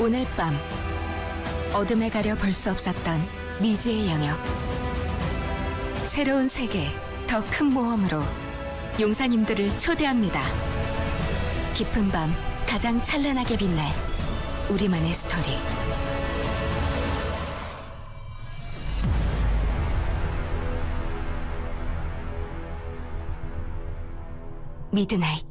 오늘 밤 어둠에 가려 볼 수 없었던 미지의 영역. 새로운 세계 더 큰 모험으로 용사님들을 초대합니다. 깊은 밤 가장 찬란하게 빛날 우리만의 스토리. 미드나잇. 첫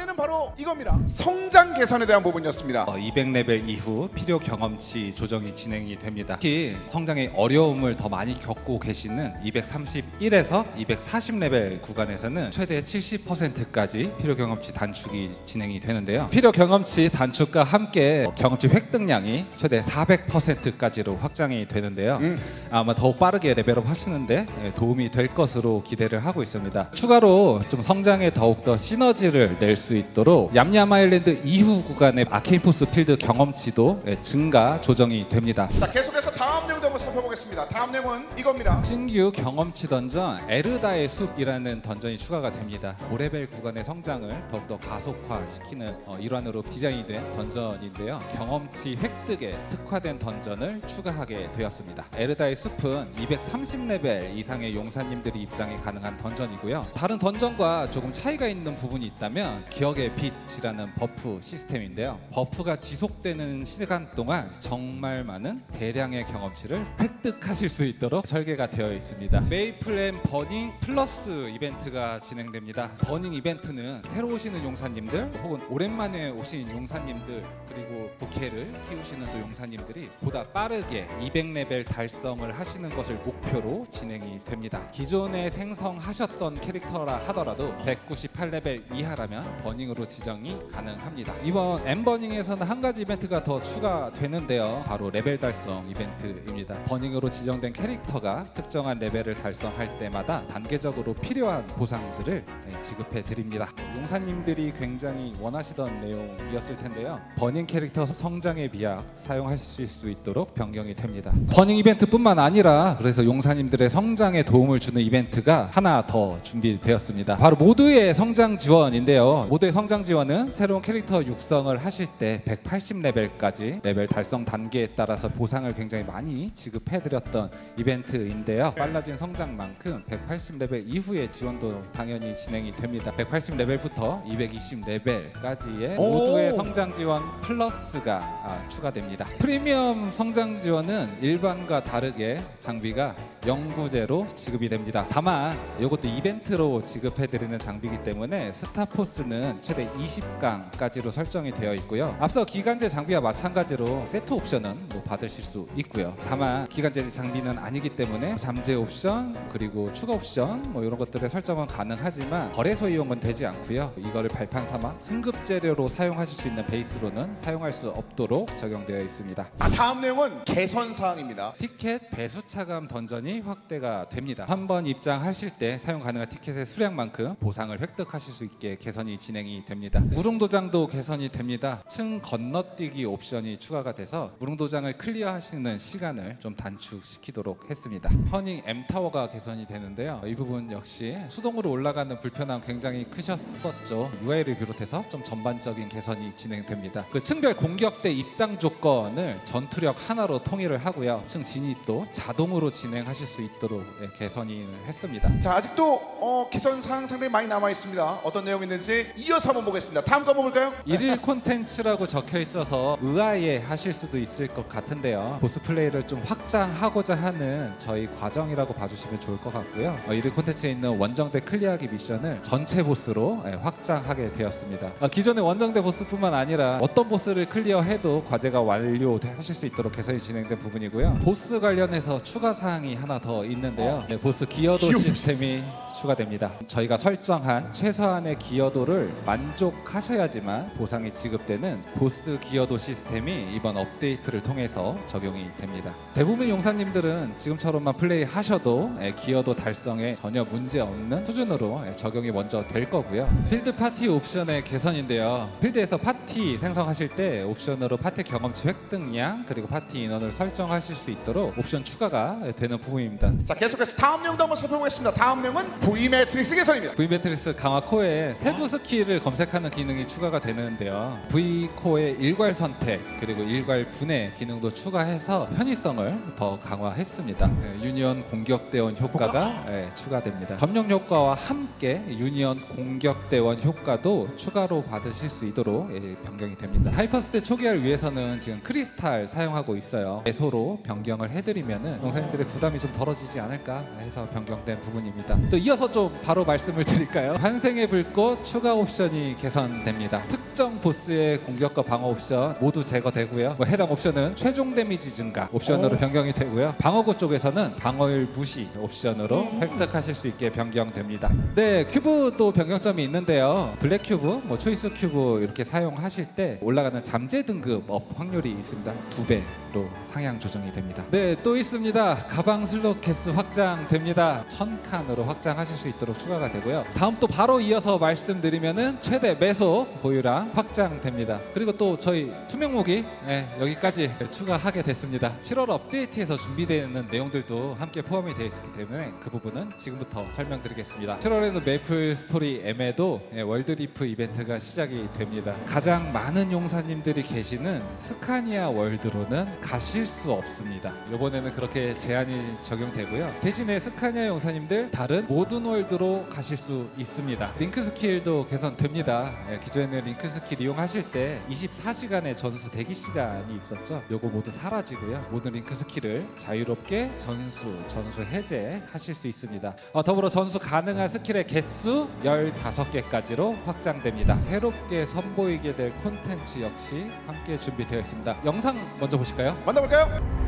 번째는 바로 이겁니다. 성장 개선에 대한 부분이었습니다. 200레벨 이후 필요 경험치 조정이 진행이 됩니다. 특히 성장의 어려움을 더 많이 겪고 계시는 231에서 240레벨 구간에서는 최대 70%까지 필요 경험치 단축이 진행이 되는데요. 필요 경험치 단축과 함께 경험치 획득량이 최대 400%까지로 확장이 되는데요. 음. 아마 더욱 빠르게 레벨업 하시는데 예, 도움이 될 것으로 기대를 하고 있습니다. 추가로 좀 성장에 더욱더 시너지를 낼수 있도록 얌얌 아일랜드 이후 구간의 아케인 포스 필드 경험치도 예, 증가 조정이 됩니다. 자, 계속해서 다음 내용도 한번 살펴보겠습니다. 다음 내용은 이겁니다. 신규 경험치 던전 에르다의 숲이라는 던전이 추가가 됩니다. 고레벨 구간의 성장을 더욱더 가속화시키는 어, 일환으로 디자인된 던전인데요. 경험치 획득에 특화된 던전을 추가하게 되었습니다. 에르다의 숲은 230레벨 이상의 용사님들이 입장이 가능한 던전이고요. 다른 던전과 조금 차이가 있는 부분이 있다면 기억의 빛이라는 버프 시스템인데요. 버프가 지속되는 시간 동안 정말 많은 대량의 경험치를 획득하실 수 있도록 설계가 되어 있습니다. 메이플랜 버닝 플러스 이벤트가 진행됩니다. 버닝 이벤트는 새로 오시는 용사님들 혹은 오랜만에 오신 용사님들 그리고 부캐를 키우시는 또 용사님들이 보다 빠르게 200레벨 달성을 하시는 것을 목표로 진행이 됩니다. 기존에 생성하셨던 캐릭터라 하더라도 198레벨 이하라면 버닝으로 지정이 가능합니다. 이번 엠버닝에서는 한 가지 이벤트가 더 추가되는데요. 바로 레벨 달성 이벤트입니다. 버닝으로 지정된 캐릭터가 특정한 레벨을 달성할 때마다 단계적으로 필요한 보상들을 네, 지급해 드립니다. 용사님들이 굉장히 원하시던 내용이었을 텐데요. 버닝 캐릭터 성장의 비약 사용하실 수 있도록 변경이 됩니다. 버닝 이벤트뿐만 아니라 그래서 용사님들의 성장에 도움을 주는 이벤트가 하나 더 준비되었습니다. 바로 모두의 성장 지원인데요. 모두의 성장 지원은 새로운 캐릭터 육성을 하실 때 180레벨까지 레벨 달성 단계에 따라서 보상을 굉장히 많이 지급해드렸던 이벤트인데요. 빨라진 성장만큼 180레벨 이후의 지원도 당연히 진행이 됩니다. 180레벨부터 220레벨까지의 오! 모두의 성장 지원 플러스가 아, 추가됩니다. 프리미엄 성장 지원은 일반과 다르게 장비가 영구제로 지급이 됩니다. 다만 이것도 이벤트로 지급해드리는 장비이기 때문에 스타포스는 최대 20강까지로 설정이 되어 있고요. 앞서 기간제 장비와 마찬가지로 세트 옵션은 뭐 받으실 수 있고요. 다만 기간제 장비는 아니기 때문에 잠재 옵션 그리고 추가 옵션 뭐 이런 것들의 설정은 가능하지만 거래소 이용은 되지 않고요. 이거를 발판 삼아 승급 재료로 사용하실 수 있는 베이스로는 사용할 수 없도록 적용되어 있습니다. 아, 다음 내용은 개선 사항입니다. 티켓 배수 차감 던전이 확대가 됩니다. 한 번 입장하실 때 사용 가능한 티켓의 수량만큼 보상을 획득하실 수 있게 개선이 진행이 됩니다. 무릉도장도 개선이 됩니다. 층 건너뛰기 옵션이 추가가 돼서 무릉도장을 클리어하시는 시간을 좀 단축시키도록 했습니다. 허닝 M 타워가 개선이 되는데요. 이 부분 역시 수동으로 올라가는 불편함 굉장히 크셨었죠. UI를 비롯해서 좀 전반적인 개선이 진행됩니다. 그 층별 공격대 입장 조건을 전투력 하나로 통일을 하고요. 층 진입도 자동으로 진행하실 수 있도록 예, 개선을 했습니다. 자, 아직도 어, 개선 사항 상당히 많이 남아 있습니다. 어떤 내용이 있는지 이어서 한번 보겠습니다. 다음 거 볼까요? 일일 콘텐츠라고 적혀 있어서 의아해 하실 수도 있을 것 같은데요. 보스 플레이를 좀 확장하고자 하는 저희 과정이라고 봐주시면 좋을 것 같고요. 어, 일일 콘텐츠에 있는 원정대 클리어하기 미션을 전체 보스로 예, 확장하게 되었습니다. 어, 기존의 원정대 보스뿐만 아니라 어떤 보스를 클리어해도 과제가 완료하실 수 있도록 개선이 진행된 부분이고요. 보스 관련해서 추가 사항이 하나 더 있는데요. 네, 보스 기여도 시스템이 추가됩니다. 저희가 설정한 최소한의 기여도를 만족하셔야지만 보상이 지급되는 보스 기여도 시스템이 이번 업데이트를 통해서 적용이 됩니다. 대부분 용사님들은 지금처럼만 플레이하셔도 예, 기여도 달성에 전혀 문제 없는 수준으로 예, 적용이 먼저 될 거고요. 필드 파티 옵션의 개선인데요. 필드에서 파티 생성하실 때 옵션으로 파티 경험치 획득량 그리고 파티 인원을 설정하실 수 있도록 옵션 추가가 되는 부분이 제품입니다. 자 계속해서 다음 내용도 한번 살펴보겠습니다. 다음 내용은 V 매트릭스 개선입니다. V 매트리스 강화 코어에 세부 스킬을 검색하는 기능이 추가가 되는데요. V 코어의 일괄 선택 그리고 일괄 분해 기능도 추가해서 편의성을 더 강화했습니다. 네, 유니언 공격 대원 효과가 네, 추가됩니다. 점령 효과와 함께 유니언 공격 대원 효과도 추가로 받으실 수 있도록 예, 변경이 됩니다. 하이퍼스테 초기화를 위해서는 지금 크리스탈 사용하고 있어요. 애소로 변경을 해드리면은 용사님들의 부담이 좀 덜어지지 않을까 해서 변경된 부분입니다. 또 이어서 좀 바로 말씀을 드릴까요? 환생의 불꽃 추가 옵션이 개선됩니다. 특정 보스의 공격과 방어 옵션 모두 제거되고요. 뭐 해당 옵션은 최종 데미지 증가 옵션으로 오. 변경이 되고요. 방어구 쪽에서는 방어율 무시 옵션으로 획득하실 수 있게 변경됩니다. 네, 큐브도 변경점이 있는데요. 블랙 큐브, 뭐 초이스 큐브 이렇게 사용하실 때 올라가는 잠재 등급 업 확률이 있습니다. 두 배로 상향 조정이 됩니다. 네, 또 있습니다. 가방 슬롯 개수 확장됩니다. 천 칸으로 확장하실 수 있도록 추가가 되고요. 다음 또 바로 이어서 말씀드리면은 최대 매소 보유량 확장됩니다. 그리고 또 저희 투명 무기 예, 여기까지 추가하게 됐습니다. 7월 업 데이트에서 준비되는 내용들도 함께 포함이 되어 있기 때문에 그 부분은 지금부터 설명드리겠습니다. 7월에는 메이플 스토리 M에도 예, 월드리프 이벤트가 시작이 됩니다. 가장 많은 용사님들이 계시는 스카니아 월드로는 가실 수 없습니다. 이번에는 그렇게 제한이 적용되고요. 대신에 스카니아 용사님들 다른 모든 월드로 가실 수 있습니다. 링크 스킬도 개선됩니다. 예, 기존에는 링크 스킬 이용하실 때 24시간의 전수 대기 시간이 있었죠. 요거 모두 사라지고요. 모든 링크 스킬을 자유롭게 전수, 전수 해제 하실 수 있습니다. 어, 더불어 전수 가능한 스킬의 개수 15개까지로 확장됩니다. 새롭게 선보이게 될 콘텐츠 역시 함께 준비되어 있습니다. 영상 먼저 보실까요? 만나볼까요?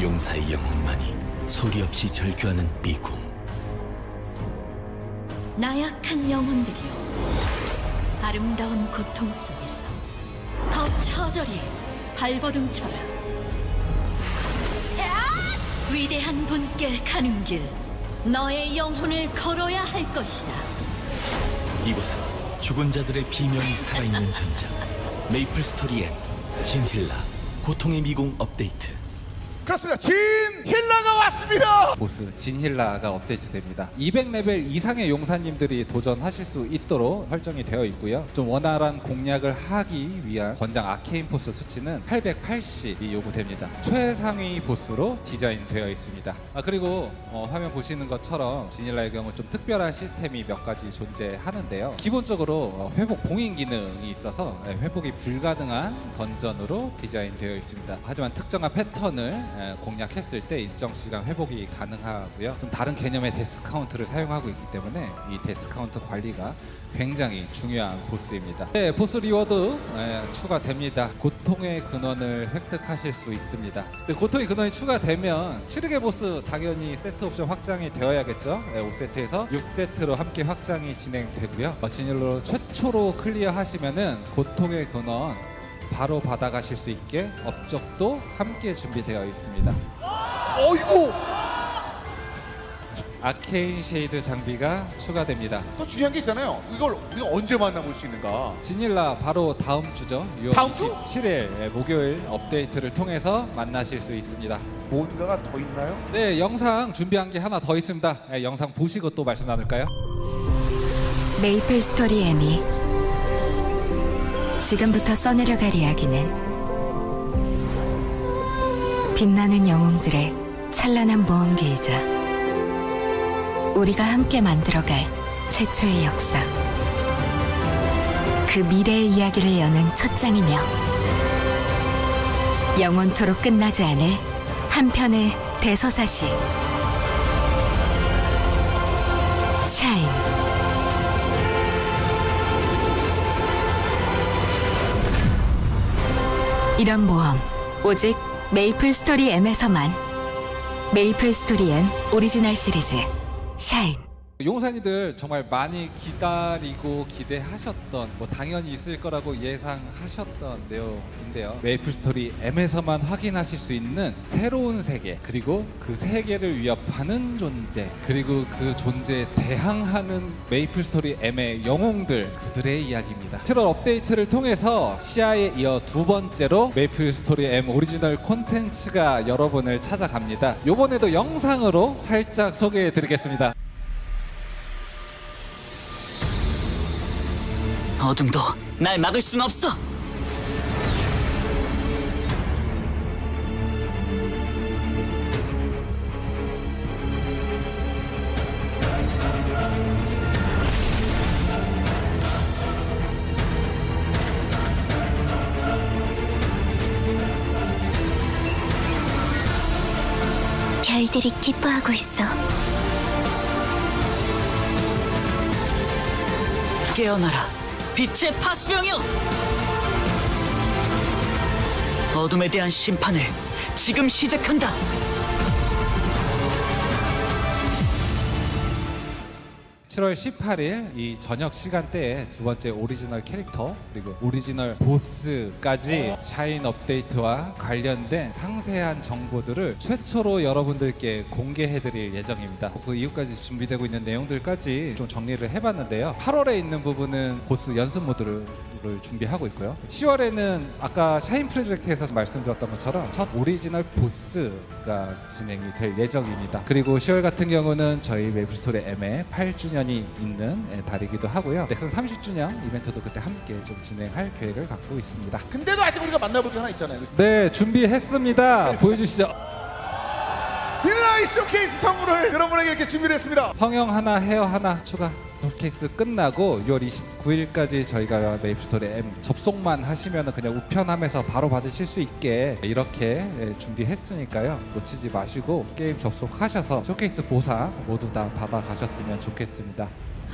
용사의 영혼만이 소리 없이 절규하는 미궁 나약한 영혼들이여 아름다운 고통 속에서 더 처절히 발버둥쳐라 야! 위대한 분께 가는 길 너의 영혼을 걸어야 할 것이다 이곳은 죽은 자들의 비명이 살아있는 전장 메이플 스토리엔 진힐라 고통의 미궁 업데이트 그렇습니다. 진 힐러가 왔습니다. 보스 진힐라가 업데이트됩니다. 200레벨 이상의 용사님들이 도전하실 수 있도록 설정이 되어 있고요. 좀 원활한 공략을 하기 위한 권장 아케인 포스 수치는 880이 요구됩니다. 최상위 보스로 디자인되어 있습니다. 아 그리고 어, 화면 보시는 것처럼 진힐라의 경우 좀 특별한 시스템이 몇 가지 존재하는데요. 기본적으로 어, 회복 봉인 기능이 있어서 예, 회복이 불가능한 던전으로 디자인되어 있습니다. 하지만 특정한 패턴을 예, 공략했을 때 일정 시간 회복이 가능하고요. 좀 다른 개념의 데스카운트를 사용하고 있기 때문에 이 데스카운트 관리가 굉장히 중요한 보스입니다. 네, 보스 리워드 예, 추가됩니다. 고통의 근원을 획득하실 수 있습니다. 네, 고통의 근원이 추가되면 치르게 보스 당연히 세트 옵션 확장이 되어야겠죠. 예, 5세트에서 6세트로 함께 확장이 진행되고요. 어, 진일로 최초로 클리어하시면은 고통의 근원 바로 받아가실 수 있게 업적도 함께 준비되어 있습니다. 어이구. 아케인 쉐이드 장비가 추가됩니다. 또 중요한 게 있잖아요. 이걸 우리가 언제 만나볼 수 있는가? 진일라 바로 다음 주죠. 6월 다음 주? 27일 목요일 업데이트를 통해서 만나실 수 있습니다. 뭔가가 더 있나요? 네, 영상 준비한 게 하나 더 있습니다. 네, 영상 보시고 또 말씀 나눌까요? 메이플 스토리 M이 지금부터 써내려갈 이야기는 빛나는 영웅들의 찬란한 모험기이자 우리가 함께 만들어갈 최초의 역사. 그 미래의 이야기를 여는 첫 장이며 영원토록 끝나지 않을 한 편의 대서사시. 샤인 이런 모험 오직 메이플 스토리 M에서만. 메이플 스토리 M 오리지널 시리즈 샤인 용산이들 정말 많이 기다리고 기대하셨던 뭐 당연히 있을 거라고 예상하셨던 내용인데요. 메이플 스토리 M에서만 확인하실 수 있는 새로운 세계 그리고 그 세계를 위협하는 존재 그리고 그 존재에 대항하는 메이플 스토리 M의 영웅들 그들의 이야기입니다. 7월 업데이트를 통해서 시아에 이어 두 번째로 메이플 스토리 M 오리지널 콘텐츠가 여러분을 찾아갑니다. 요번에도 영상으로 살짝 소개해 드리겠습니다. 어둠도 날 막을 순 없어. 별들이 기뻐하고 있어. 깨어나라, 빛의 파수병이여! 어둠에 대한 심판을 지금 시작한다. 7월 18일 이 저녁 시간대에 두 번째 오리지널 캐릭터 그리고 오리지널 보스까지 샤인 업데이트와 관련된 상세한 정보들을 최초로 여러분들께 공개해드릴 예정입니다. 그 이후까지 준비되고 있는 내용들까지 좀 정리를 해봤는데요. 8월에 있는 부분은 보스 연습 모드를 준비하고 있고요. 10월에는 아까 샤인 프로젝트에서 말씀드렸던 것처럼 첫 오리지널 보스가 진행이 될 예정입니다. 그리고 10월 같은 경우는 저희 웨브스토리 M의 8주년이 있는 예, 달이기도 하고요. 넥슨 30주년 이벤트도 그때 함께 좀 진행할 계획을 갖고 있습니다. 근데도 아직 우리가 만나볼 게 하나 있잖아요. 네, 준비했습니다. 보여주시죠. 미드나잇 쇼케이스 선물을 여러분에게 이렇게 준비를 했습니다. 성형 하나, 헤어 하나 추가. 쇼케이스 끝나고 6월 29일까지 저희가 메이플스토리 M 접속만 하시면 그냥 우편함에서 바로 받으실 수 있게 이렇게 예, 준비했으니까요 놓치지 마시고 게임 접속하셔서 쇼케이스 보상 모두 다 받아가셨으면 좋겠습니다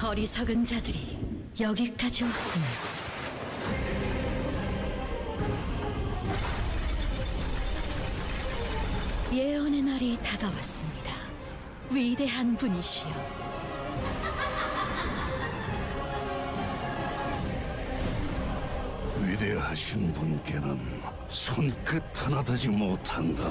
어리석은 자들이 여기까지 왔구나. 예언의 날이 다가왔습니다. 위대한 분이시여. 위대하신 분께는 손끝 하나 되지 못한다.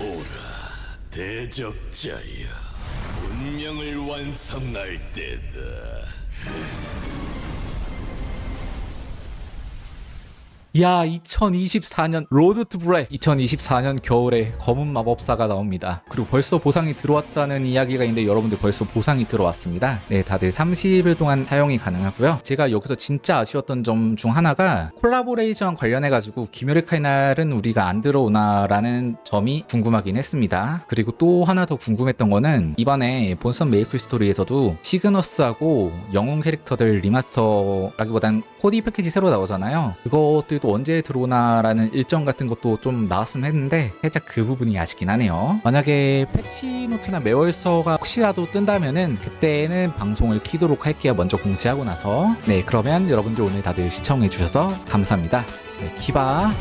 오라 대적자여 운명을 완성할 때다. 야 2024년 로드 투 브레 2024년 겨울에 검은 마법사가 나옵니다. 그리고 벌써 보상이 들어왔다는 이야기가 있는데 여러분들 벌써 보상이 들어왔습니다. 네 다들 30일 동안 사용이 가능하고요. 제가 여기서 진짜 아쉬웠던 점 중 하나가 콜라보레이션 관련해 가지고 기묘의 칼날은 우리가 안 들어오나 라는 점이 궁금하긴 했습니다. 그리고 또 하나 더 궁금했던 거는 이번에 본선 메이플 스토리에서도 시그너스하고 영웅 캐릭터들 리마스터라기보단 코디 패키지 새로 나오잖아요. 그것들도 언제 들어오나라는 일정 같은 것도 좀 나왔으면 했는데 살짝 그 부분이 아쉽긴 하네요. 만약에 패치노트나 매월서가 혹시라도 뜬다면은 그때는 방송을 키도록 할게요. 먼저 공지하고 나서. 네 그러면 여러분들 오늘 다들 시청해 주셔서 감사합니다. 네 키바